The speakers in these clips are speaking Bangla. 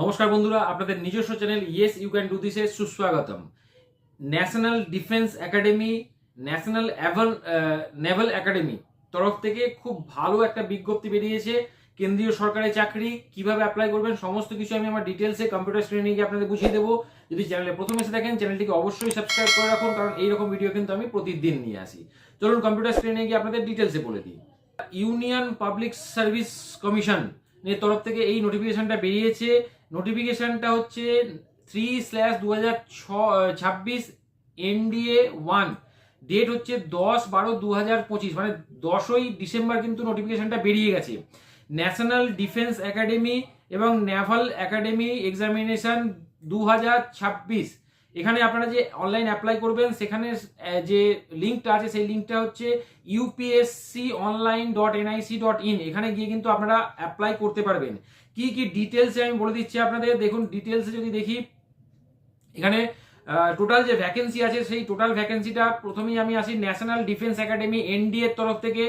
নমস্কার বন্ধুরা, আপনাদের নিজস্ব channel yes you can do দিসে সুস্বাগতম। National Defence Academy National Naval Academy তরফ থেকে খুব ভালো একটা বিজ্ঞপ্তি বেরিয়েছে। কেন্দ্রীয় সরকারি চাকরি, কীভাবে অ্যাপ্লাই করবেন, সমস্ত কিছু আমি আমার ডিটেলসে কম্পিউটার স্ক্রিনে গিয়ে আপনাদের বুঝিয়ে দেবো। যদি চ্যানেলে প্রথম এসে দেখেন চ্যানেলটিকে অবশ্যই সাবস্ক্রাইব করে রাখুন, কারণ এইরকম ভিডিও কিন্তু আমি প্রতিদিন নিয়ে আসি। চলুন কম্পিউটার স্ক্রিনে গিয়ে আপনাদের ডিটেলসে বলে দিই। ইউনিয়ন পাবলিক সার্ভিস কমিশন এর তরফ থেকে এই নোটিফিকেশনটা বেরিয়েছে। নোটিফিকেশনটা হচ্ছে থ্রি স্ল্যাশ দু হাজার ছাব্বিশ এনডিএ ওয়ান ডেট হচ্ছে দশ বারো দু হাজার পঁচিশ মানে দশই ডিসেম্বর কিন্তু নোটিফিকেশনটা বেরিয়ে গেছে। ন্যাশনাল ডিফেন্স একাডেমি এবং নেভাল একাডেমি এক্সামিনেশন দু হাজার ছাব্বিশ। এখানে আপনারা যে অনলাইন অ্যাপ্লাই করবেন, সেখানে যে লিঙ্কটা আছে, সেই লিঙ্কটা হচ্ছে UPSC online dot NIC dot in এখানে গিয়ে কিন্তু আপনারা অ্যাপ্লাই করতে পারবেন। কি কি ডিটেলসে আমি বলে দিচ্ছি আপনাদের? দেখুন ডিটেলসে যদি দেখি, এখানে টোটাল যে ভ্যাকেন্সি আছে, সেই টোটাল ভ্যাকেন্সিটা প্রথমেই আমি আসি ন্যাশনাল ডিফেন্স একাডেমি এনডি এর তরফ থেকে।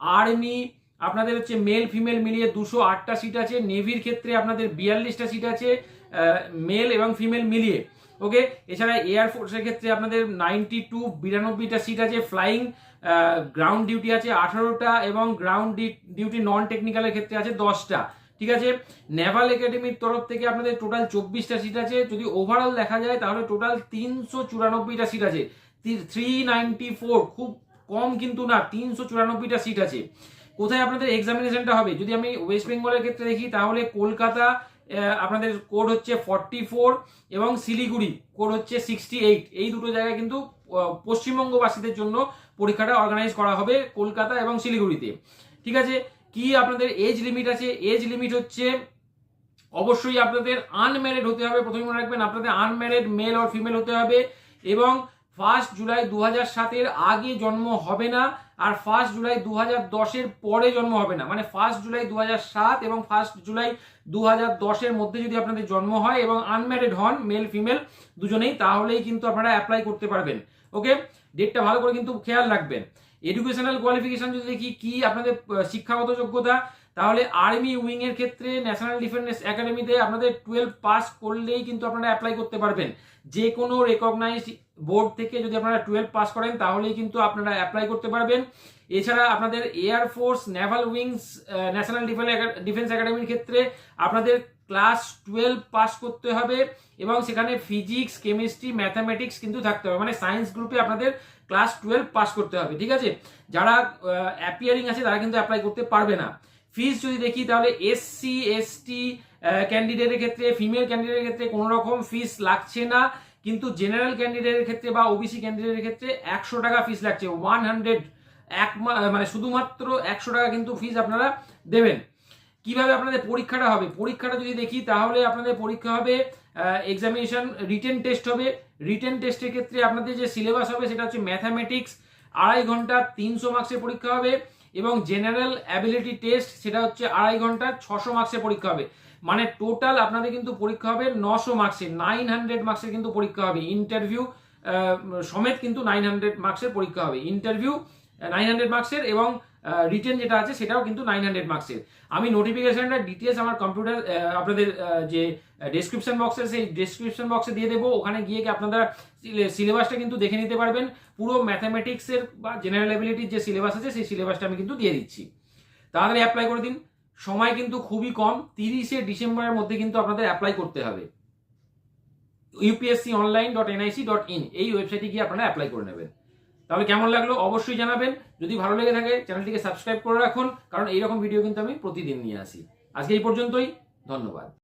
আর্মি আপনাদের হচ্ছে মেল ফিমেল মিলিয়ে দুশো আটটা সিট আছে। নেভির ক্ষেত্রে আপনাদের বিয়াল্লিশটা সিট আছে মেল এবং ফিমেল মিলিয়ে। ওকে এছাড়া এয়ার ফোর্সের ক্ষেত্রে আপনাদের নাইনটি টু বিরানব্বইটা সিট আছে ফ্লাইং গ্রাউন্ড ডিউটি আছে আঠারোটা এবং গ্রাউন্ড ডিউটি নন টেকনিক্যালের ক্ষেত্রে আছে দশটা। ঠিক আছে? নেভাল একাডেমির তরফ থেকে আপনাদের টোটাল চব্বিশটা সিট আছে। যদি ওভারঅল দেখা যায়, তাহলে টোটাল তিনশো চুরানব্বইটা সিট আছে। থ্রি নাইনটি ফোর খুব কম কিন্তু না, তিনশো চুরানব্বইটা সিট আছে। কোথায় আপনাদের এক্সামিনেশনটা হবে? যদি আমি ওয়েস্ট বেঙ্গলের ক্ষেত্রে দেখি, তাহলে কলকাতা আপনাদের কোড হচ্ছে ফর্টি ফোর এবং শিলিগুড়ি কোড হচ্ছে সিক্সটি এইট এই দুটো জায়গায় কিন্তু পশ্চিমবঙ্গবাসীদের জন্য পরীক্ষাটা অর্গানাইজ করা হবে কলকাতা এবং শিলিগুড়িতে। ঠিক আছে? কি আপনাদের এজ লিমিট আছে? এজ লিমিট হচ্ছে, অবশ্যই আপনাদের আনম্যারিড হতে হবে। প্রথমে মনে রাখবেন, আপনাদের আনম্যারিড মেল অর ফিমেল হতে হবে এবং ফার্স্ট জুলাই দু হাজার সাতের আগে জন্ম হবে না, আর ফার্স্ট জুলাই দু হাজার দশের পরে জন্ম হবে না। মানে ফার্স্ট জুলাই দু হাজার সাত এবং ফার্স্ট জুলাই দু হাজার দশের মধ্যে যদি আপনাদের জন্ম হয় এবং আনম্যারিড হন, মেল, ফিমেল, দুজনেই, তাহলেই কিন্তু আপনারা অ্যাপ্লাই করতে পারবেন। ওকে? ডেটটা ভালো করে কিন্তু খেয়াল রাখবেন। এডুকেশনাল কোয়ালিফিকেশন যদি দেখি, কি আপনাদের শিক্ষাগত যোগ্যতা? তাহলে আর্মি উইং এর ক্ষেত্রে ন্যাশনাল ডিফেন্স একাডেমিতে আপনাদের টুয়েলভ পাস করলেই কিন্তু আপনারা অ্যাপ্লাই করতে পারবেন। যে কোনো রেকগনাইজ বোর্ড থেকে যদি আপনারা টুয়েলভ পাস করেন, তাহলেই কিন্তু আপনারা অ্যাপ্লাই করতে পারবেন। এছাড়া আপনাদের air force naval wings National Defence একাডেমির ক্ষেত্রে আপনাদের ক্লাস টুয়েলভ পাস করতে হবে এবং সেখানে ফিজিক্স কেমিস্ট্রি ম্যাথামেটিক্স কিন্তু থাকতে হবে। মানে সায়েন্স গ্রুপে আপনাদের ক্লাস টুয়েলভ পাস করতে হবে, ঠিক আছে? যারা অ্যাপিয়ারিং আছে, তারা কিন্তু অ্যাপ্লাই করতে পারবে না। ফিস যদি দেখি, তাহলে এসসি এসটি ক্যান্ডিডেটের ক্ষেত্রে ফিমেল ক্যান্ডিডেটের ক্ষেত্রে কোনো রকম ফিস লাগছে না। কিন্তু জেনারেল ক্যান্ডিডেটের ক্ষেত্রে বা ওবিসি ক্যান্ডিডেটের ক্ষেত্রে একশো টাকা ফিস লাগছে ওয়ান হান্ড্রেড এক মানে শুধুমাত্র একশো টাকা কিন্তু ফিস আপনারা দেবেন। কীভাবে আপনাদের পরীক্ষাটা হবে? পরীক্ষাটা যদি দেখি, তাহলে আপনাদের পরীক্ষা হবে এক্সামিনেশন রিটেন টেস্ট হবে। রিটেন টেস্টের ক্ষেত্রে আপনাদের যে সিলেবাস হবে, সেটা হচ্ছে ম্যাথামেটিক্স আড়াই ঘণ্টা, তিনশো মার্কসের পরীক্ষা হবে। এবং জেনারেল অ্যাবিলিটি টেস্ট সেটা হচ্ছে আড়াই ঘণ্টা, ছশো মার্কসের পরীক্ষা হবে। মানে টোটাল আপনাদের কিন্তু পরীক্ষা হবে নশো মার্কসের নাইন হান্ড্রেড মার্কসের কিন্তু পরীক্ষা হবে। ইন্টারভিউ সমেত কিন্তু নাইন হান্ড্রেড মার্কসের পরীক্ষা হবে। ইন্টারভিউ নাইন হান্ড্রেড মার্কসের এবং রিটেন যেটা আছে সেটাও কিন্তু নাইন হান্ড্রেড মার্কসের আমি নোটিফিকেশানটা ডিটেলস আমার কম্পিউটার আপনাদের যে ডেসক্রিপশন বক্সে সেই ডেসক্রিপশন বক্সে দিয়ে দেবো। ওখানে গিয়ে কি আপনারা সিলেবাসটা কিন্তু দেখে নিতে পারবেন। পুরো ম্যাথামেটিক্সের বা জেনারেল অ্যাবিলিটির যে সিলেবাস আছে, সেই সিলেবাসটা আমি কিন্তু দিয়ে দিচ্ছি। তাড়াতাড়ি অ্যাপ্লাই করে দিন। সময় কিন্তু খুবই কম। তিরিশে ডিসেম্বরের মধ্যে কিন্তু আপনাদের অ্যাপ্লাই করতে হবে। UPSC online dot NIC dot in এই ওয়েবসাইটে গিয়ে আপনারা অ্যাপ্লাই করে নেবেন। তাহলে কেমন লাগল অবশ্যই জানাবেন। যদি ভালো লেগে থাকে, চ্যানেলটিকে সাবস্ক্রাইব করে রাখুন, কারণ এইরকম ভিডিও কিন্তু আমি প্রতিদিন নিয়ে আসি। আজকে এই পর্যন্তই, ধন্যবাদ।